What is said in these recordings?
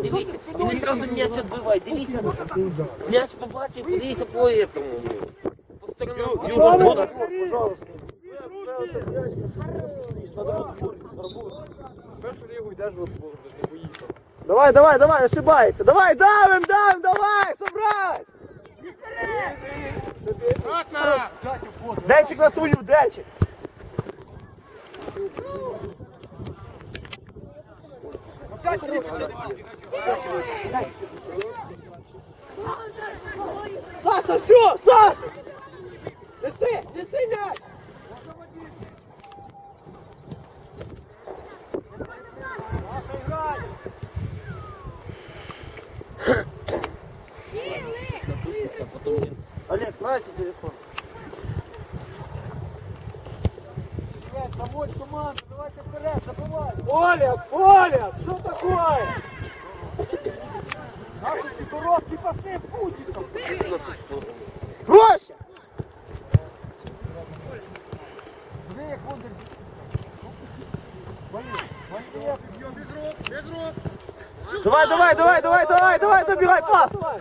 Дивіться, і не одразу м'яч відбивай, дивіться. М'яч побачив, подивіться по этому. По сторонам. Юра, Юра. Пожалуйста. Це зрячка, що ти просто стоїш на другому дворі, на роботу. Першу лігу йдеш в отбор, не поїхав. Давай, давай, давай, ошибається. Давай, давим, давим, давай, собрать. Денчик на свою, денчик. Саша, все, Саша! Неси, неси мяч! Олег, Настя телефон. Заводь команду, давайте вперед, забивай. Оля, Оля,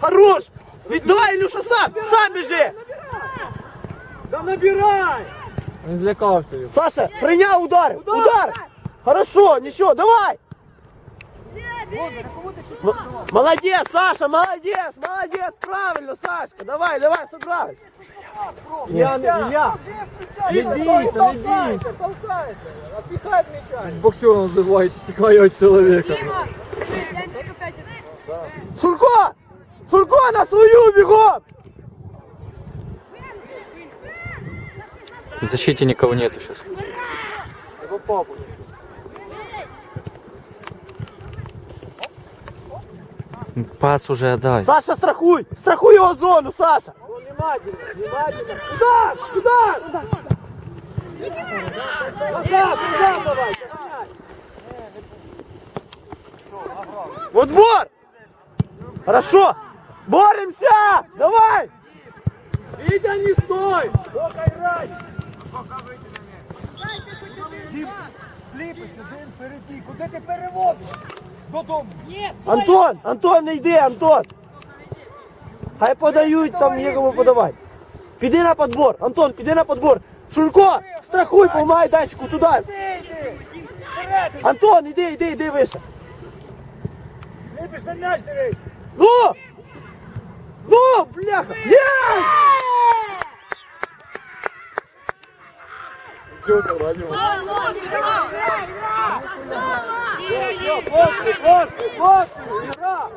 Хорош! Віддай, Илюша, сам! Сам біжи! Да набирай! Він злякався. Саша, прийняв удар! Удар! Хорошо, нічого, давай! М- Молодец, Саша, молодец, молодец, правильно, Сашка, давай, давай, собрались. Я, не, я. Не бійся, не бійся. Боксер називається, тікає від чоловіка. Дима! Янчик опять. Шурко! Шурко на свою бегом! В защите никого нету сейчас. Його папу. Пас уже отдай. Саша, страхуй! Страхуй его зону, Саша! Внимательно, внимательно. Удар, удар! Назад, назад давай. В отбор! Хорошо! Боремся! Давай! Вітя, не стой! Бока грай! Дім, сліпить, один впереді. Куди ти переводиш? Додому. Антон! Антон, не йди, Антон! Хай подають, там нікому подавати. Піди на подбор, Антон, піди на подбор. Шурко, страхуй по майданчику туди. Ти йди! Всередину! Антон, іди, іди, іди вище. Сліпиш на м'яч дивись! Ну! Ну, бляха! Є! После, после, после! Ігра!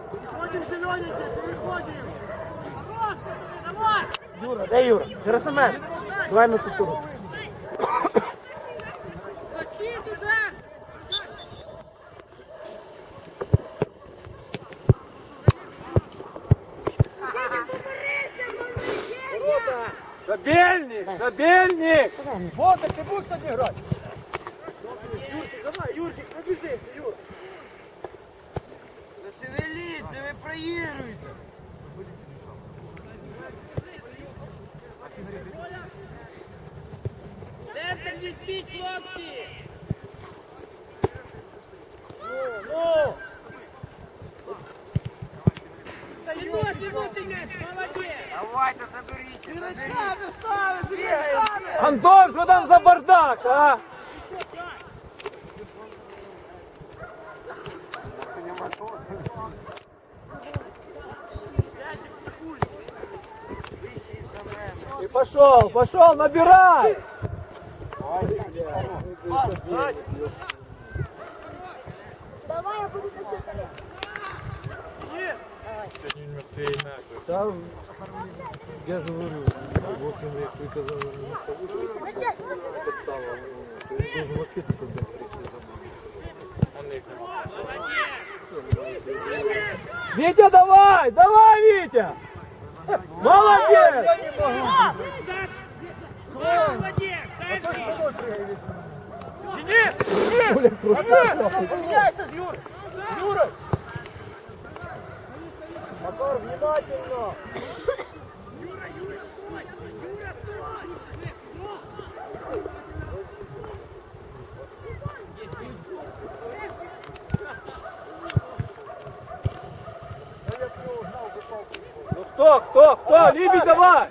Юра, де Юра? Герасимен. Давай на ту сторону. Вот, так пошел, набирай! Давай я буду тащить. Там, я же говорю, в общем, я приказал не подстава, ты должен вообще никогда Витя, давай, давай, Витя! Молодец! Поменяйся с Юрой! С Юрой! Макар, внимательно! Юра, Юра, стой! Юра, стой! Ну кто, кто, кто? Либи, давай!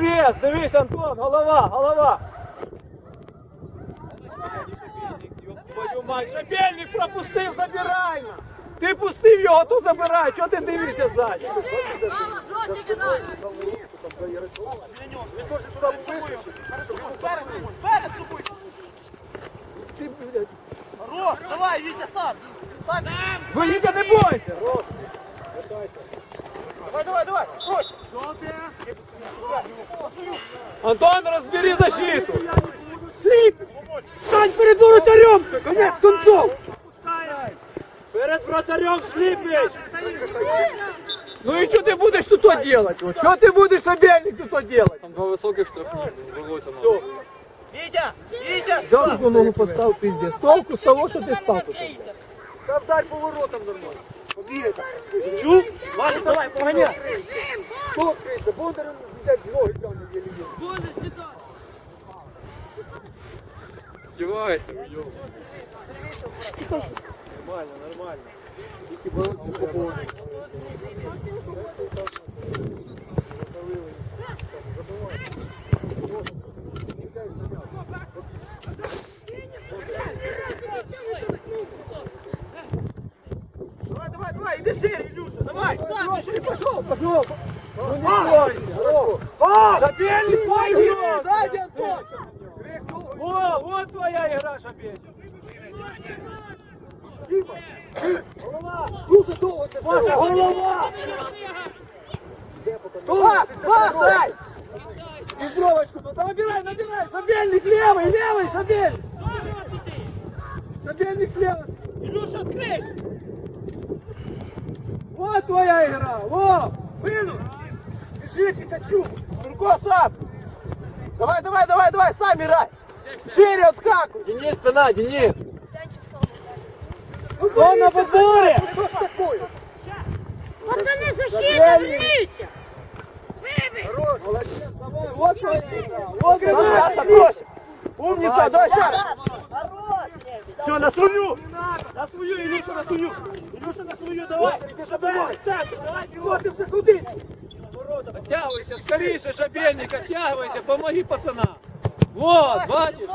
навіс! Дивись, Антон, голова, голова! Твою мать, Шапельник пропустив, забирай! Ти пустив його, то забирай! Чого ти дивишся ззаді? Мама! Ти, блядь! Рот, давай, Вітя, сам! Сам! Ви, Вітя, не бойся! Рот, катайся! Давай, давай, давай! Проще! Антон, разбери защиту! Слип! Стань перед вратарем! Конец концов! Перед вратарем сліпиш! Ну и что ты будешь тут то делать? Вот что ты будешь, обельник, тут то делать? Там два высоких штрафных, выводим. Все. Витя! Витя! Взял ногу поставил, пиздец. Толку с того, что ты стал тут. Там дай поворотом нормально. Побігай так! Чув? Валик, давай, погоняй! Кто открыется? Бондарем, блядь, ноги прям не еле Девайся, Нормально, нормально. Тільки боротися свободно. Давай, давай, давай, иди шире, Илюша, давай, сам, Пошел, пошел, пошел. Ну не бойся. А! Шабельник, твой игрок! Сзади, Антон! О, вот твоя игра, Шабельник. Голова! Дуже довго це Маша, голова! Пас, пас, дай! И бровочку, ну набирай, набирай! Шабельник левый, левый, Шабельник! Шабельник слева! Илюша, откройся! Вот твоя игра, вот! Вынул! Бежи, Пикачу! Турко сам! Давай, давай, давай, давай, сам играй! Шире отскакивай! Денис, спина, Денис! Сам. Он на подборе! Ну что ж такое? Пацани, защита, верніться. Вибий. Молодец, давай, вот своя игра! Вот игра! Саша, проще! Умница, давай раз! Все, на свою! На свою, Илюша, на свою! Илюша, на свою, давай! Давай, Саша, давай, вот ты все куди! Оттягивайся, скоріше, Шабельник, оттягивайся, помоги пацанам! Вот, бачиш?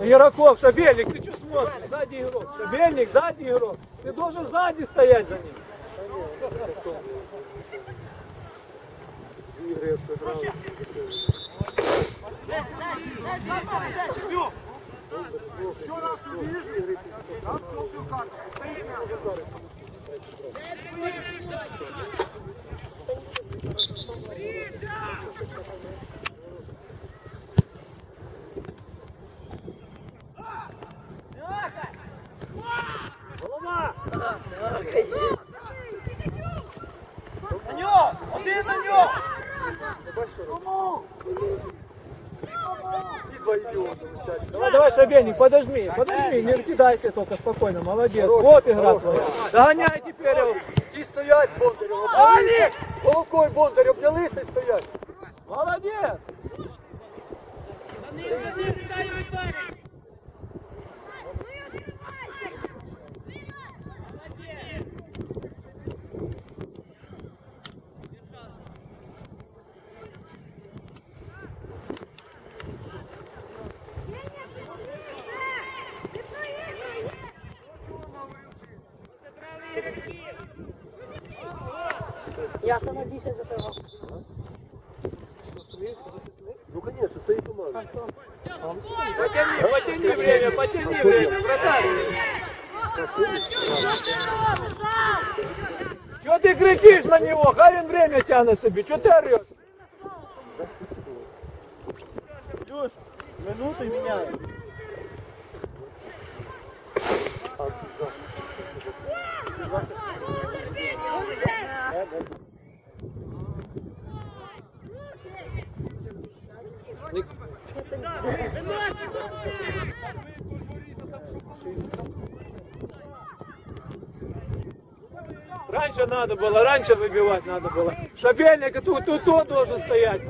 Яраков, Шабельник, ты что смотришь? Сзади игрок. Шабельник, сзади игрок. Ты должен сзади стоять за ним. Голова! На нього! Один на нього! Давай, давай, Шабельник, подожми, подожми, не кидайся только спокойно, молодец. Вот игра твоя. Догоняй теперь его. Ті стоять з Бондарем. Алік! Головкою Бондарем обнялися і стоять. Молодець! раніше забивав. Ну, конечно, свои команды. Потяни, потяни время, потяни время, вратарь. Чого ти кричиш на нього? Хай він время тягне собі. Чого ти ореш? Плюс, минуту и меняем. надо было, раньше выбивать надо было. Шабельник тут, тут, тут должен стоять.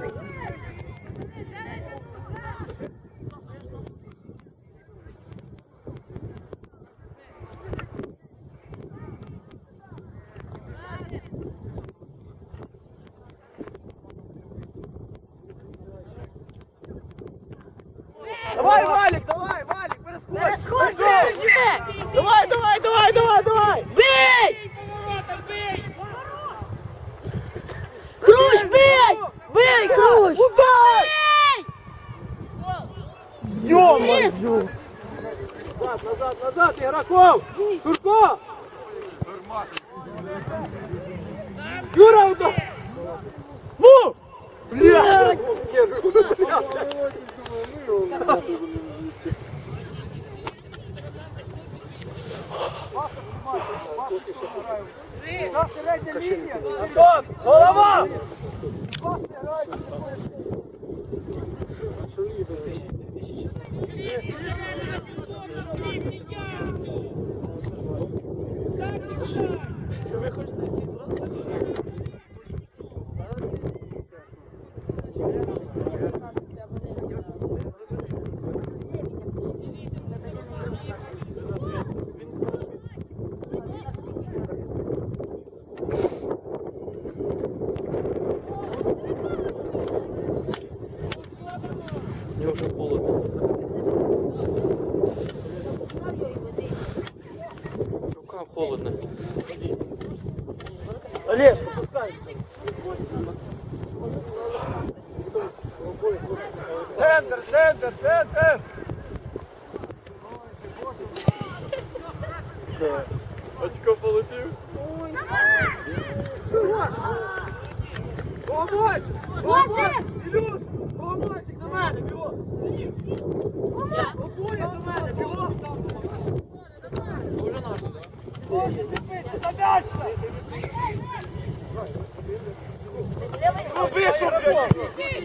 Давай, Валик, давай, Валик, перескочь. Перескочь, Пошел. Жме! Давай, давай, давай, давай, давай. Бей! Хрущ, бей! Бей, Хрущ! Удар! Ё-моё! Назад, назад, игроков! Шурко! Юра, удар! Ну! Бля! Антон, голова! Мне центр, центр, центр. Очко получив. Помочь! Помочь! Ілюш! Помочь! На мене, біло! Обоє до мене, біло! Уже наш, так? Боже, ти пити, задачно! Вийшов, блядь!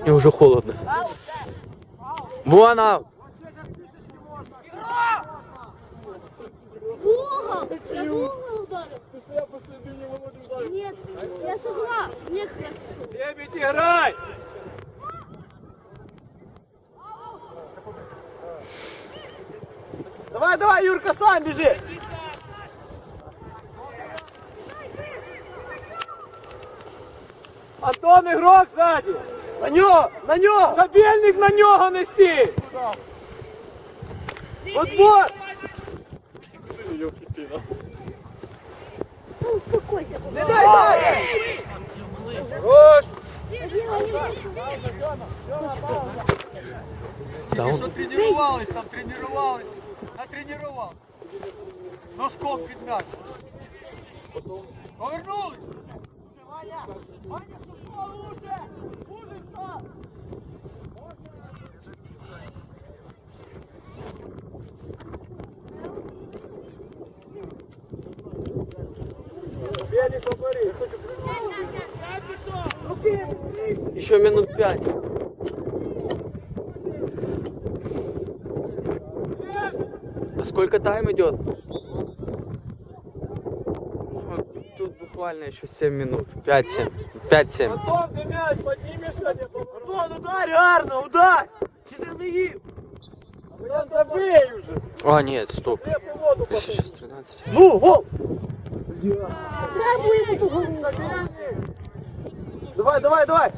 Мне уже холодно. Вон аут. Угол! Я в угол ударил. Нет, я сыграл. Нет, я Лебедь, играй! Давай, давай, Юрка, сам біжи! Антон, игрок сзади! На нього, на нього! Забельник на нього нести! Отбор! Успокойся. Не дай далі! Хорош! Даун. Тренувались там, тренувались. Натренував. Носком під м'яч. Повернулись. Еще минут пять. А сколько тайм идет? Вот Тут буквально еще 7 минут. 5-7. 5-7. Антон, ти м'яч піднімешся, не помогу. Антон, ударь, гарно, удар! Чи ти не їв? Антон, забий уже. А, нет, стоп. Я по воду Это сейчас 13. Ну, гол! Треба йому того. Давай, давай, давай!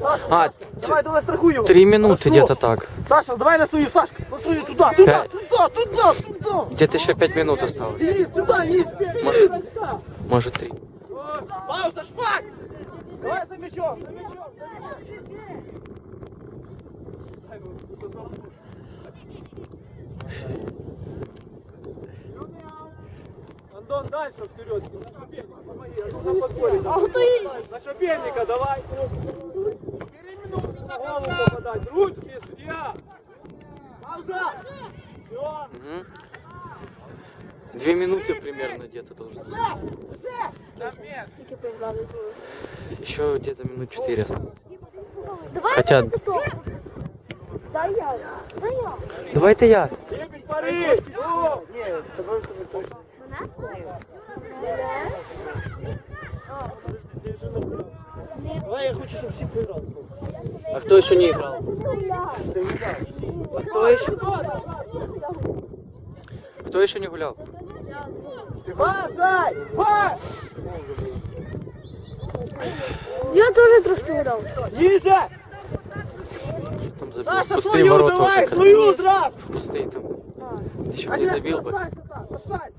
Саша, А, давай, давай, страхуй його! 3 минуты где-то так. Саша, давай на свою, Сашка, на свою, туда, туда, Пять. туда, туда, туда! Где-то еще 5 минут осталось. Денис, сюда, Денис! Может, может 3. Пауза, шпак! Давай за мячом, за мячом, за мячом! Антон, дальше вперед. На шабельника, помоги. На подборе. А? На шабельника, давай. Переминуться на голову попадать. Ручки, судья. Пауза! Мгм. Две минуты примерно где-то должно быть. Скільки поіграли? Еще где-то минут 4 осталось. Давай Хотя- я зато. Дай я. Дай я. Давай-то я. Ебень, Париж. О, Ні, тебе тебе точно. Давай, я хочу, щоб всі поіграли. А кто еще не играл? А кто еще? Кто еще не гулял? Пас, дай! Пас! Я теж трошки грав. Ниже! Там забил. Саша, Пустые свою ворота давай, уже. свою сразу! Пустые там. Ты еще не забил бы. Там, останься.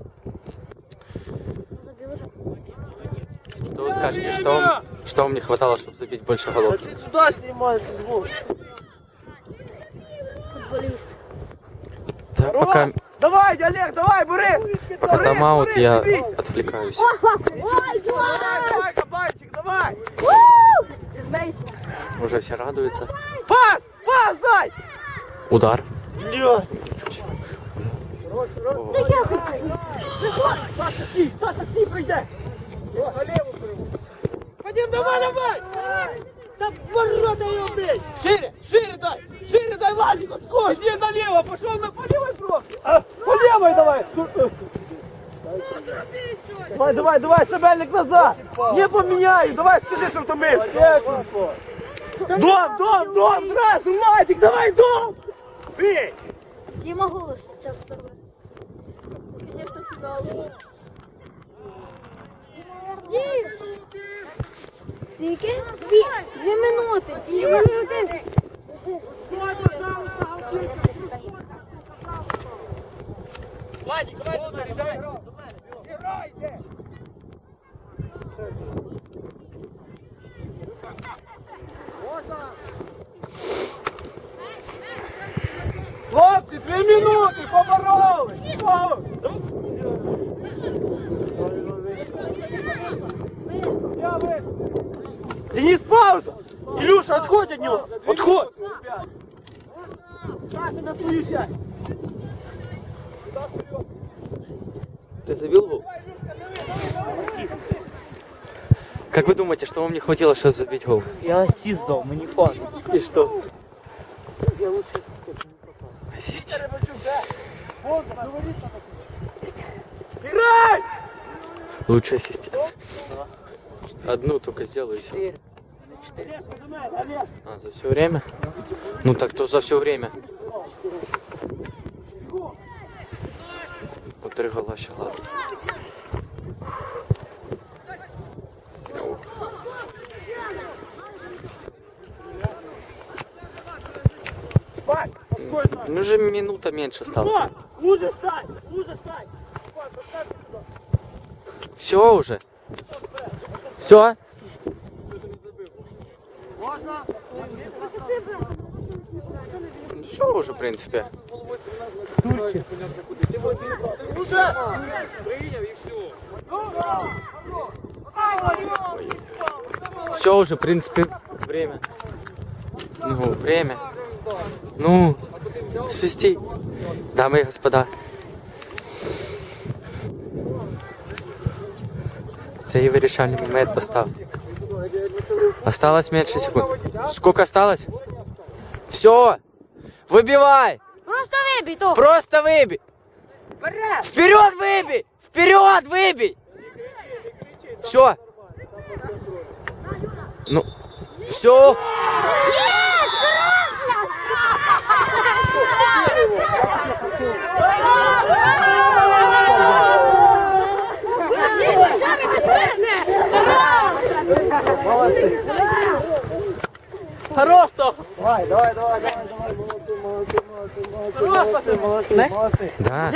Что вы скажете, что вам, что вам не хватало, чтобы забить больше голов? Ты сюда снимай футбол. Футболіст. Да, пока, Давай, Олег, давай, Борис! пока Борис, тайм-аут, Борис, я дивись. отвлекаюсь. Ой, Давай, давай, кабанчик, давай! Мейся. Уже все радуются. Пас! Пас дай! Удар. Бля. О, Саша, стій, Саша, стій, прийде! Вадим, давай, давай! Да ворота ее, блядь! Шире, шире дай! Шире дай, Владик, отскочь! Иди налево, пошел на по левой бровке. А, по левой давай. Давай, давай, давай, шабельник назад! Не поменяю, давай скажи, що втомився! Дом, дом, дом, зразу, Владик, давай, дом! Бей! Діма голос зараз себе. Конечно, фінал. Дім! Скільки? Дві, дві минути. Дві минути. Владик, давай, давай, давай! Хлопці, дві минути, побороли. О, Илюша, отходь от него! Отходь! Саша, на твою сядь! Ты забил гол? Как вы думаете, что вам не хватило, чтобы забить гол? Я ассист дал, мені фан. И что? Ассист. Играй! Лучший ассистент. Одну только сделаю и все. А, за все время? Ну так то за все время. Вот три гола ще ладно. Ну уже минута меньше стала. Вот! Лучше стань! Лучше стань! Все уже. Все? Можно? Ну все уже, в принципе. Все уже, в принципе, время. Ну, время. Ну, свисти. Дамы и господа. Цей вирішальний момент настав. Осталось меньше секунд. Сколько осталось? Все! Выбивай! Просто вибій то. Просто выбей! Вперед выбей! Вперед выбей! Все. Ну, все. Хорош, то. Давай, давай, давай, давай, давай, молодці, молодці, молодці, молодці, молодці, молодці. Да.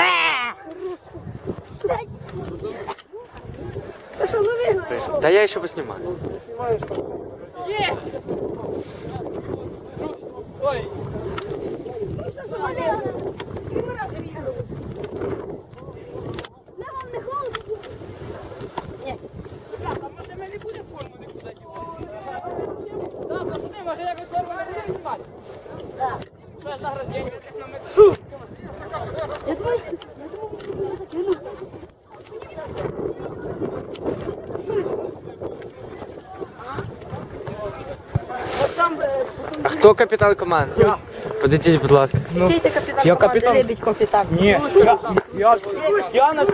Ти що, ми виграли? Да я еще поснимаю. Знімаєш там? Ну що ж вони? Три рази виграли. Не вам не холодно? Так, пацани, може якось форму не будемо знімати? Так. Це награждення якесь хто капітан команди? Подійдіть, будь ласка. Який ти капітан Я команди? капітан. Лебідь капітан. Ні, я, я, я на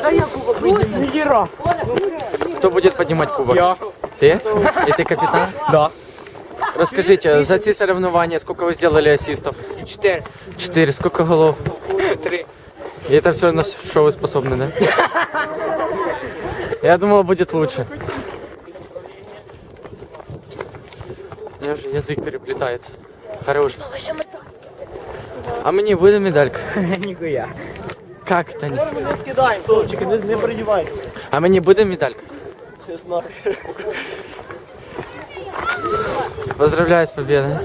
Дай я кубок Лідера. Хто буде піднімати кубок? Я. Ты? И ты капитан? Да. Расскажите, за эти соревнования сколько вы сделали ассистов? Чотири. Четыре. Сколько голов? Три. И это все, на что вы способны, да? Я думал, будет лучше. меня уже язык переплетается. Хорош. А мне будет медалька? Ніхуя. Как это не? Не скидаємо, хлопчики, не, не придівайте. А мне будет медалька? Не знаю. Поздравляю с победой.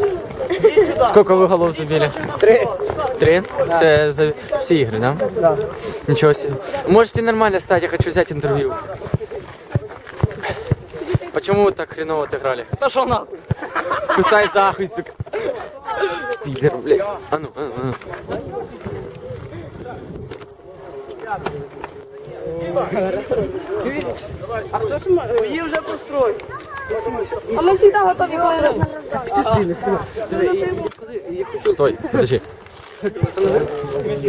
Сколько вы голов забили? Три. Три? Это за все игры, да? Да. Ничего себе. Можете нормально стать, я хочу взять интервью. Почему вы так хреново отыграли? Пошел нахуй. Кусай захуй, сука. Пидор, блядь. А ну, а ну, а ну. Її вже построй. А ми завжди готові, коли нас награждають. Стой, подожди.